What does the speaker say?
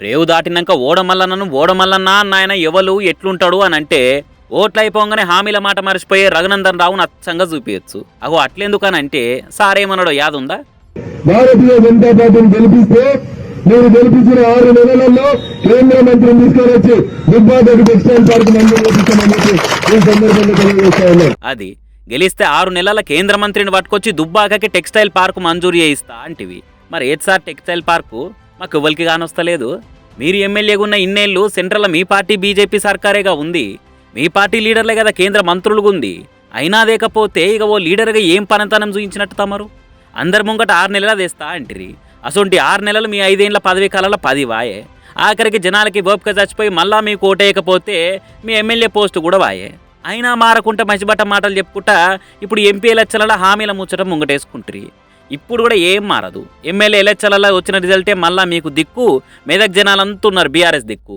రేవు దాటినాక ఓడమల్లన్నను ఓడమల్లన్న నాయన ఎవలు ఎట్లుంటాడు అని అంటే ఓట్లు అయిపోగానే హామీల మాట మర్చిపోయే రఘునందన్ రావును అచ్చంగా చూపించచ్చు అగో అట్లెందుకని అంటే సారేమన్నాడో యాదుందా? భారతీయ జనతా పార్టీని గెలిపిస్తే మీరు గెలిపించిన ఆరు నెలలలో కేంద్ర మంత్రిని తీసుకొని వచ్చి టెక్స్టైల్ పార్క్ ఈ సందర్భంగా తెలియజేస్తా అది గెలిస్తే ఆరు నెలల కేంద్ర మంత్రిని పట్టుకొచ్చి దుబ్బాకకి టెక్స్టైల్ పార్కు మంజూరు చేయిస్తా అంటివి. మరి ఏది సార్ టెక్స్టైల్ పార్కు? మాకు ఎవ్వరికి కానొస్తలేదు మీరు ఎమ్మెల్యేగా ఉన్న ఇన్నేళ్ళు సెంట్రల్ మీ పార్టీ బీజేపీ సర్కారేగా ఉంది. మీ పార్టీ లీడర్లే కదా కేంద్ర మంత్రులుగా ఉంది. అయినా లేకపోతే ఇక ఓ లీడర్గా ఏం పనితనం చూపించినట్టు తమరు? అందరి ముంగట ఆరు నెలల తెస్తా అంటిరి. అసొంటి ఆరు నెలలు మీ ఐదేళ్ళ పదవి కాలంలో పది వాయే. ఆఖరికి జనాలకి ఓపిక చచ్చిపోయి మళ్ళా మీకు ఓటేయకపోతే మీ ఎమ్మెల్యే పోస్టు కూడా వాయే. అయినా మారకుంటే మంచిబట్ట మాటలు చెప్పుకుంటా ఇప్పుడు ఎంపీ ఎలక్షన్ల హామీల ముచ్చటం ముంగటేసుకుంటారు. ఇప్పుడు కూడా ఏం మారదు. ఎమ్మెల్యే ఎలక్షన్లలో వచ్చిన రిజల్టే మళ్ళీ మీకు దిక్కు. మెదక్ జనాలంతా ఉన్నారు బీఆర్ఎస్ దిక్కు.